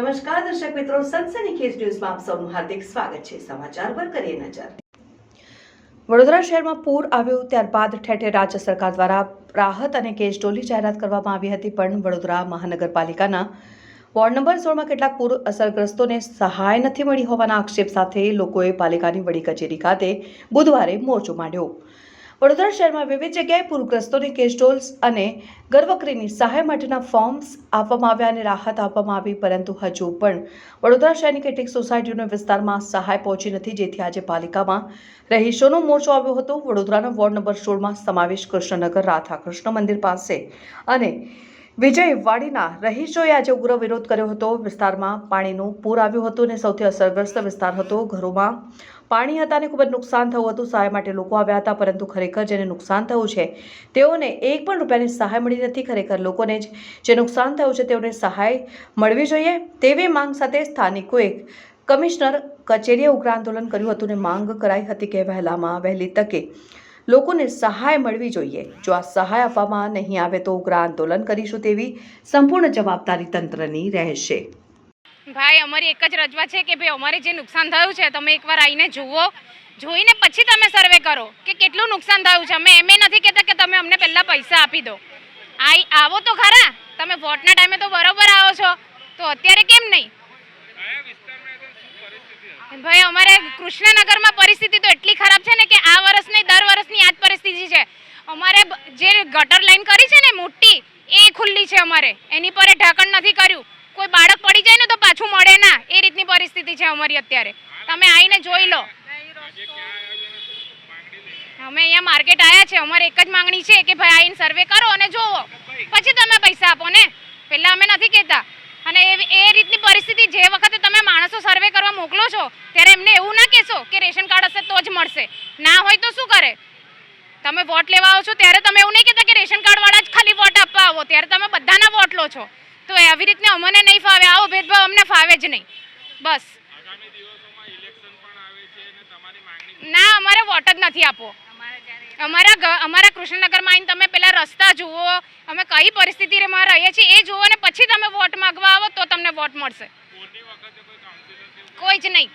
નમસ્કાર, દર્શક મિત્રો. સનસનીખેજ ન્યૂઝમાં આપ સૌનું હાર્દિક સ્વાગત છે. સમાચાર પર કરીએ નજર. વડોદરા શહેરમાં પૂર આવ્યું ત્યારબાદ ઠેર રાજ્ય સરકાર દ્વારા રાહત અને કેશડોલી જાહેરાત કરવામાં આવી હતી, પણ વડોદરા મહાનગરપાલિકાના વોર્ડ નંબર સોળમાં કેટલાક પૂર અસરગ્રસ્તોને સહાય નથી મળી હોવાના આક્ષેપ સાથે લોકોએ પાલિકાની વડી કચેરી ખાતે બુધવારે મોરચો માંડ્યો. વડોદરા શહેરમાં વિવિધ જગ્યાએ પૂરગ્રસ્તોને કેસ્ટોલ્સ અને ઘરવકરીની સહાય માટેના ફોર્મ્સ આપવામાં આવ્યા અને રાહત આપવામાં આવી, પરંતુ હજુ પણ વડોદરા શહેરની કેટલીક સોસાયટીઓના વિસ્તારમાં સહાય પહોંચી નથી, જેથી આજે પાલિકામાં રહીશોનો મોરચો આવ્યો હતો. વડોદરાના વોર્ડ નંબર સોળમાં સમાવેશ કૃષ્ણનગર રાધા કૃષ્ણ મંદિર પાસે અને વિજય વાડીના રહીશોએ આજે ઉગ્ર વિરોધ કર્યો હતો. વિસ્તારમાં પાણીનું પૂર આવ્યું હતું અને સૌથી અસરગ્રસ્ત વિસ્તાર હતો ઘરોમાં. પાણી હતા અને ખૂબ જ નુકસાન થયું હતું. સહાય માટે લોકો આવ્યા હતા, પરંતુ ખરેખર જેને નુકસાન થયું છે, તેઓને એક પણ રૂપિયાની સહાય મળી નથી. ખરેખર લોકોને જ જે નુકસાન થયું છે, તેઓને સહાય મળવી જોઈએ. તેવી માંગ સાથે સ્થાનિકોએ કમિશનર કચેરીએ ઉગ્ર આંદોલન કર્યું હતું અને માંગ કરાઈ હતી કે વહેલામાં વહેલી તકે લોકોને સહાય મળવી જોઈએ. જો આ સહાય આપવામાં નહીં આવે તો ઉગ્ર આંદોલન કરીશું તેવી સંપૂર્ણ જવાબદારી તંત્રની રહેશે. ભાઈ, અમારી એક જ રજૂઆત છે કે ભાઈ, અમારે જે નુકસાન થયું છે, તમે એકવાર આવીને જુઓ. જોઈને પછી તમે સર્વે કરો કે કેટલું નુકસાન થયું છે. અમે એમ નથી કહેતા કે તમે અમને પહેલાં પૈસા આપી દો. આઈ, આવો તો ખરા. તમે વોટના ટાઈમે તો બરોબર આવો છો. તો અત્યારે કેમ નહીં? ભાઈ, અમારે કૃષ્ણનગરમાં પરિસ્થિતિ તો એટલી ખરાબ છે ને કે આ વર્ષ નહીં, દર વર્ષની આ જ પરિસ્થિતિ છે અમારે બ- જે ગટર લાઈન કરી છે ને મોટી, એ ખુલ્લી છે અમારે. એની પર ઢાંકણ નથી કર્યું. કોઈ બાળક પડી જાય ને તો પાછું મળે ના. એ રીતની પરિસ્થિતિ છે અમારી અત્યારે. તમે આવીને જોઈ લો. અમે અહીંયા માર્કેટ આવ્યા છે. અમારે એક જ માંગણી છે કે ભાઈ આવીને સર્વે કરો અને જોવો. પછી તમે પૈસા આપો ને. પહેલાં અમે નથી કહેતા. અને એ રીતની પરિસ્થિતિ જે વખતે તમે માણસો સર્વે કરવા મોકલો છો, ત્યારે એમને એવું ના કહેશો કે રેશન કાર્ડ હશે તો જ મળશે. ના હોય તો શું કરે? તમે વોટ લેવા આવો છો ત્યારે તમે એવું નહીં કહેતા કે રેશન કાર્ડ વાળા જ ખાલી વોટ આપવા આવો. ત્યારે તમે બધાના વોટ લો છો. તો આવી રીતને અમને નહીં ફાવે. આવો ભેદભાવ અમને ફાવે જ નહીં. બસ. ના અમારે વોટ જ નથી આપવો. અમારા અમારા કૃષ્ણનગરમાં આવીને તમે પેલા રસ્તા જુઓ. અમે કઈ પરિસ્થિતિમાં રહીએ છીએ એ જુઓ ને પછી તમે વોટ માંગવા આવો તો તમને વોટ મળશે. કોઈ જ નહીં.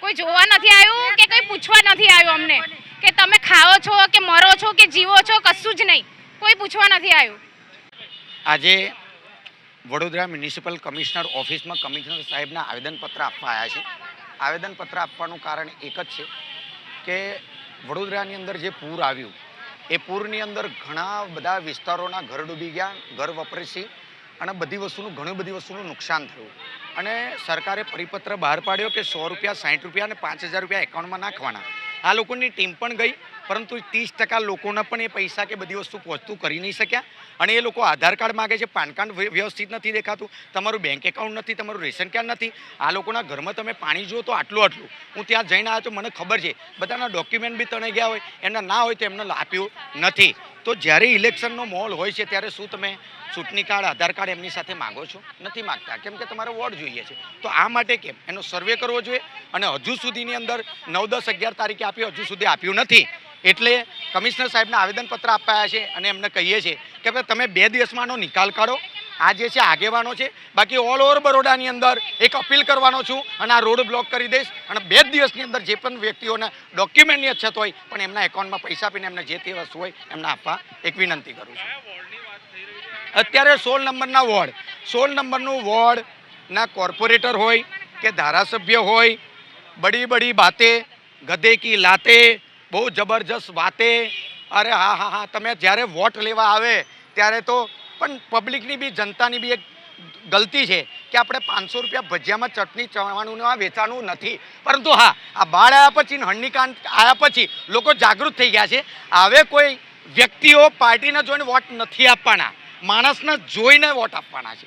કોઈ જોવા નથી આવ્યું કે કંઈ પૂછવા નથી આવ્યું અમને? કે તમે ખાઓ છો છો કે જીવો છો, કશું જ નહીં. કોઈ પૂછવા નથી આવ્યું. આજે વડોદરા મ્યુનિસિપલ કમિશનર ઓફિસમાં કમિશનર સાહેબના આવેદનપત્ર આપવા આવ્યા છે. આવેદનપત્ર આપવાનું કારણ એક જ છે કે વડોદરાની અંદર જે પૂર આવ્યું, એ પૂરની અંદર ઘણા બધા વિસ્તારોના ઘર ડૂબી ગયા, ઘર વપરાશી અને બધી વસ્તુનું, ઘણી બધી વસ્તુનું નુકસાન થયું. અને સરકારે પરિપત્ર બહાર પાડ્યો કે સો રૂપિયા, સાઠ રૂપિયા અને પાંચ હજાર રૂપિયા એકાઉન્ટમાં નાખવાના. આ લોકોની ટીમ પણ ગઈ પરંતુ ત્રીસ ટકા લોકોના પણ એ પૈસા કે બધી વસ્તુ પહોંચતું કરી નહીં શક્યા. અને એ લોકો આધાર કાર્ડ માગે છે, પાન કાર્ડ વ્યવસ્થિત નથી દેખાતું, તમારું બેંક એકાઉન્ટ નથી, તમારું રેશન કાર્ડ નથી. આ લોકોના ઘરમાં તમે પાણી જુઓ તો આટલું આટલું. હું ત્યાં જઈને આવ્યો તો મને ખબર છે, બધાના ડોક્યુમેન્ટ બી તણે ગયા હોય, એમના ના હોય તો એમને આપ્યું નથી. તો જ્યારે ઇલેક્શનનો માહોલ હોય છે, ત્યારે શું તમે ચૂંટણી કાર્ડ, આધાર કાર્ડ એમની સાથે માગો છો? નથી માગતા. કેમ કે તમારે વોટ જોઈએ છે. તો આ માટે કેમ? એનો સર્વે કરવો જોઈએ અને હજુ સુધીની અંદર નવ દસ અગિયાર તારીખે આપ્યું હજુ સુધી આપ્યું નથી. એટલે કમિશનર સાહેબને આવેદનપત્ર આપ્યા છે અને એમને કહીએ છીએ કે ભાઈ તમે બે દિવસમાં આનો નિકાલ કાઢો. આ જે છે, આગેવાનો છે. બાકી ઓલ ઓવર બરોડાની અંદર એક અપીલ કરવાનો છું અને આ રોડ બ્લોક કરી દઈશ અને બે દિવસની અંદર જે પણ વ્યક્તિઓને ડોક્યુમેન્ટની અછત હોય પણ એમના એકાઉન્ટમાં પૈસા આપીને એમને જે તે વસ્તુ હોય એમને આપવા એક વિનંતી કરું છું. અત્યારે સોળ નંબરના વોર્ડ. સોળ નંબરનું વોર્ડના કોર્પોરેટર હોય કે ધારાસભ્ય હોય, બડી બડી બાતે, ગધે કી લાતે બહુ જબરજસ્ત વાતે. અરે હા હા હા, તમે જ્યારે વોટ લેવા આવે ત્યારે તો પણ પબ્લિકની બી, જનતાની બી એક ગલતી છે કે આપણે પાંચસો રૂપિયા ભજીયામાં ચટણી ચવાણું આ વેચાણું નથી. પરંતુ હા, આ બાળ આવ્યા પછી ને આવ્યા પછી લોકો જાગૃત થઈ ગયા છે. હવે કોઈ વ્યક્તિઓ પાર્ટીને જોઈને વોટ નથી આપવાના. માણસને જોઈને વોટ આપવાના છે.